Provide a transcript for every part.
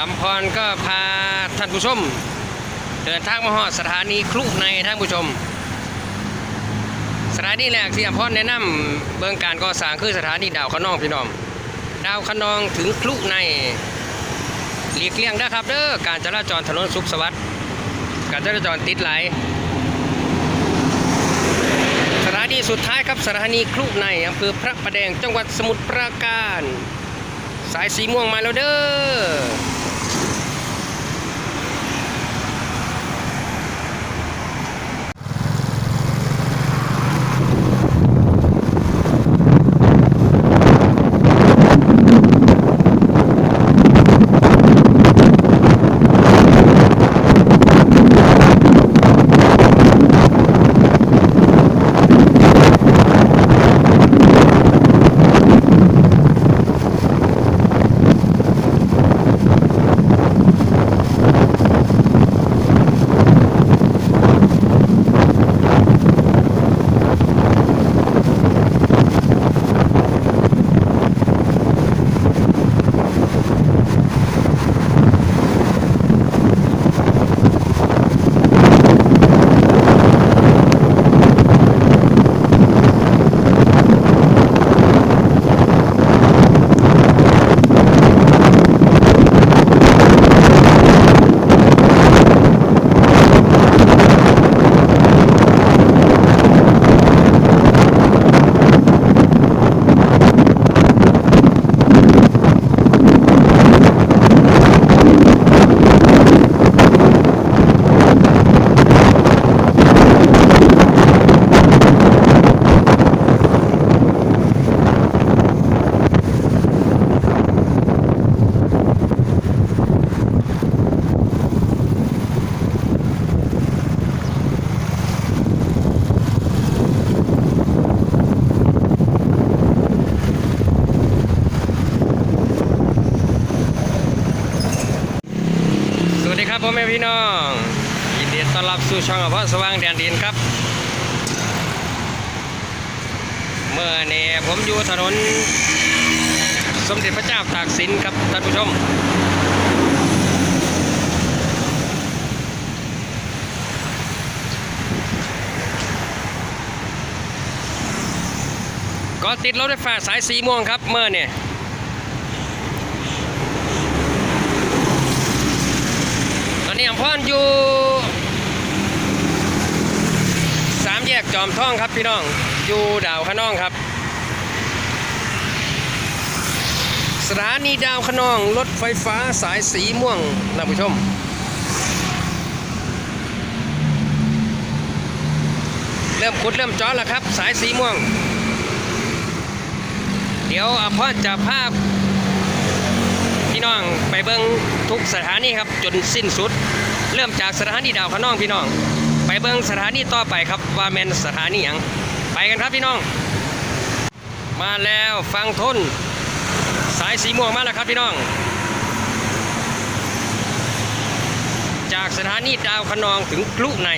อัมพรก็พาท่านผู้ชม เดินทางมาฮอดสถานีครุในท่านผู้ชม สถานีแรกที่อัมพรแนะนำเบื้องการก่อสร้างคือสถานีดาวขนองพี่น้องดาวขนองถึงครุในหลีกเลี่ยงนะครับเด้อการจราจรถนนสุขสวัสดิ์การจราจรติดไหลสถานีสุดท้ายครับสถานีครุในอำเภอพระประแดงจังหวัดสมุทรปราการ สายสีม่วงมาแล้วเด้อ พี่น้องยินดีต้อนรับสู่ช่องอภรสว่างแดนดินครับ เมื่อนี้ผมอยู่ถนน สมเด็จพระเจ้าตากสินครับท่านผู้ชม ก็ติดรถไฟฟ้าสายสีม่วงครับเมื่อเนี่ย อนนี้อัมพรอยู่สามแยกจอมท่องครับพี่น้อง อยู่ดาวขนองครับ สถานีดาวขนองรถไฟฟ้าสายสีม่วงท่านผู้ชมเริ่มขุดเริ่มจอแล้วครับ สายสีม่วง เดี๋ยวอัมพรจะภาพ พี่น้องไปเบิ้งทุกสถานีครับจนสิ้นสุด เริ่มจากสถานีดาวขนองพี่น้อง ไปเบิ้งสถานีต่อไปครับว่าแมนสถานีหยังไปกันครับพี่น้อง มาแล้วฟังทนสายสีม่วงมาแล้วครับพี่น้อง จากสถานีดาวขนองถึงกลุใน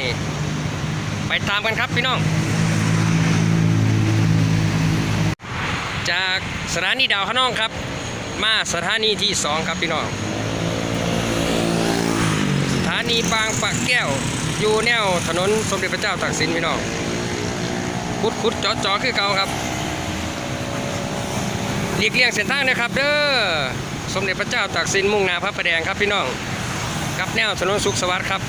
ไปตามกันครับพี่น้อง จากสถานีดาวขนองครับ มาสถานีที่สองครับพี่น้อง สถานีบางปะแก้ว อยู่แนวถนนสมเด็จพระเจ้าตากสินพี่น้อง คุดคุดจอดจอคือเก่าครับหลีกเลี่ยงเส้นทางนะครับเด้อ สมเด็จพระเจ้าตากสินมุ่งหน้าพระประแดงครับพี่น้อง กับแนวถนนสุขสวัสดิ์ครับ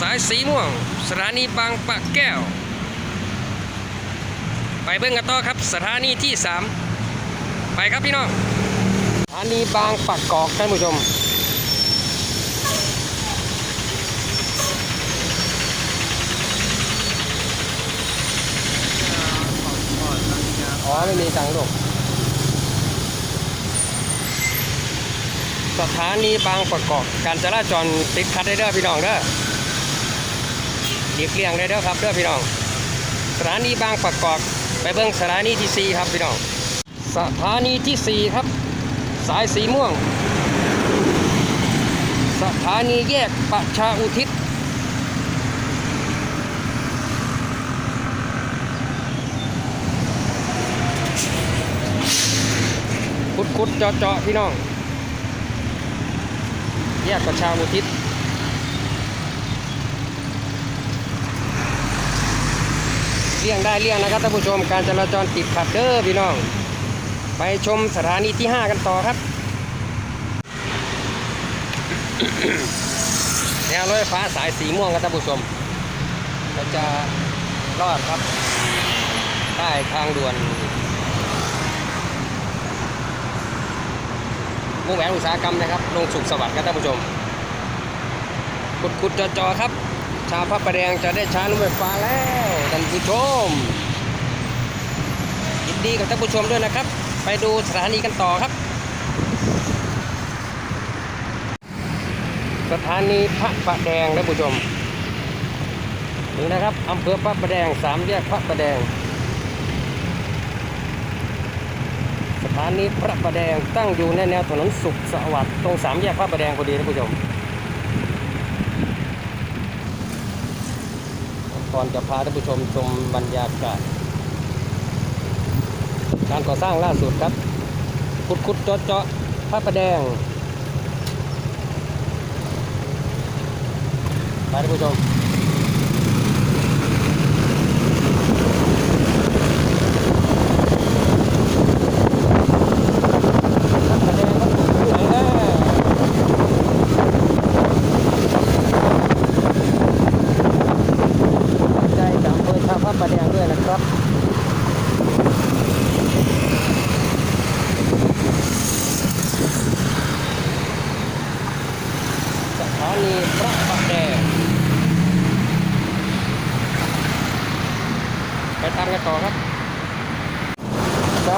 สายสีม่วง สถานีบางปะแก้ว เบิ่งกันต่อครับ สถานีที่ 3 ไปครับพี่น้องสถานีบางปักกอกท่านผู้ชม อ๋อ ไม่มีตังค์ลูกสถานีบางประกอบ การจราจรติดขัดได้เด้อพี่น้องเด้อเดียกเลี่ยงได้เด้อครับเด้อพี่น้องสถานีบางประกอบ ไปเบิ่งสถานีที่ 4 ครับพี่น้อง สถานีที่ 4 ครับ สายสีม่วง สถานีแยกประชาอุทิศ คุดคุดเจาะเจาะพี่น้อง แยกประชาอุทิศ เลี่ยงได้เลี่ยงนะครับท่านผู้ชมการจราจรติดขัดเด้อพี่น้อง ไปชมสถานีที่ 5 กันต่อครับแนวรถไฟฟ้าสายสีม่วงครับท่านผู้ชมก็จะรอดครับใต้ทางด่วนวงแหวนอุตสาหกรรมนะครับ ลงสุขสวัสดิ์ครับท่านผู้ชมขุดขุดจอจอครับ ชาวพระประแดงจะได้ช้รถไฟฟ้าแล้ว ท่านผู้ชมยินดีกับท่านผู้ชมด้วยนะครับ ไปดูสถานีกันต่อครับ สถานีพระประแดงท่านผู้ชมนี่นะครับอำเภอพระประแดงสามแยกพระประแดง สถานีพระประแดงตั้งอยู่ในแนวถนนสุขสวัสดิ์ตรงสามแยกพระประแดงพอดีท่านผู้ชม ก่อนจะพาท่านผู้ชมชมบรรยากาศการก่อสร้างล่าสุดครับขุดขุดเจาะเจาะพระประแดงไปท่านผู้ชม ประเด็นก็ถูกที่ไหนแน่ใจจากอำเภอชาวพระประแดงด้วยนะครับ สถานีพระประแดง ไปตามกันต่อครับ ส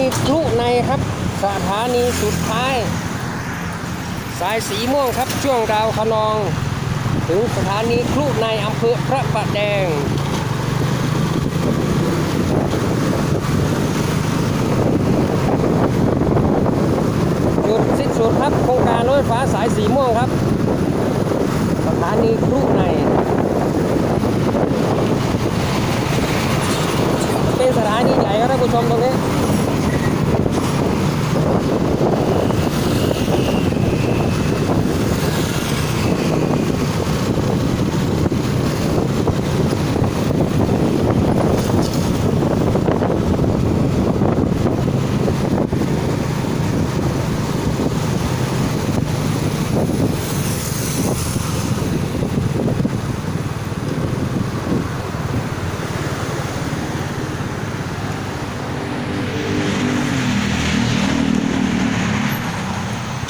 ถานีคลุในครับสถานีสุดท้าย สายสีม่วงครับช่วงดาวคะนอง ถึงสถานีคลุในอำเภอพระประแดงจุดสิ้นสุดครับโครงการรถไฟฟ้าสายสีม่วงครับ สถานีคลุในเป็นสถานีใหญ่ครับท่านผู้ชมตรงนี้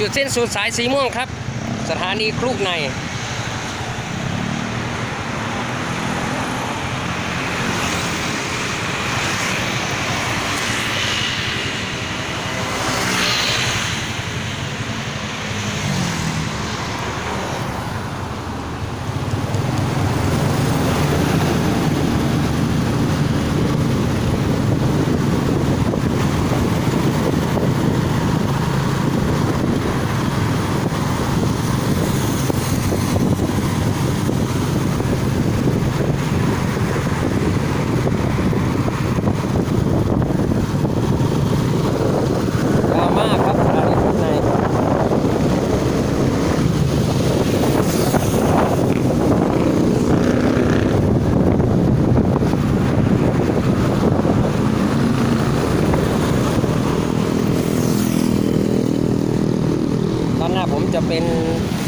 จุดสิ้นสุดสายสีม่วงครับ สถานีคลุกใน ยาวมากครับสถานีคลุกใน ด้านหน้าผมจะเป็น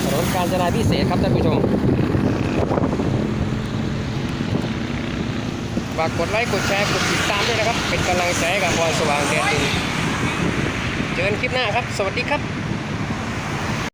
ถนนการจนาพิเศษครับท่านผู้ชมฝากกดไลค์กดแชร์กดติดตามด้วยนะครับ เป็นกำลังใจกับพรสว่างแดนดินเจอกันคลิปหน้าครับ สวัสดีครับ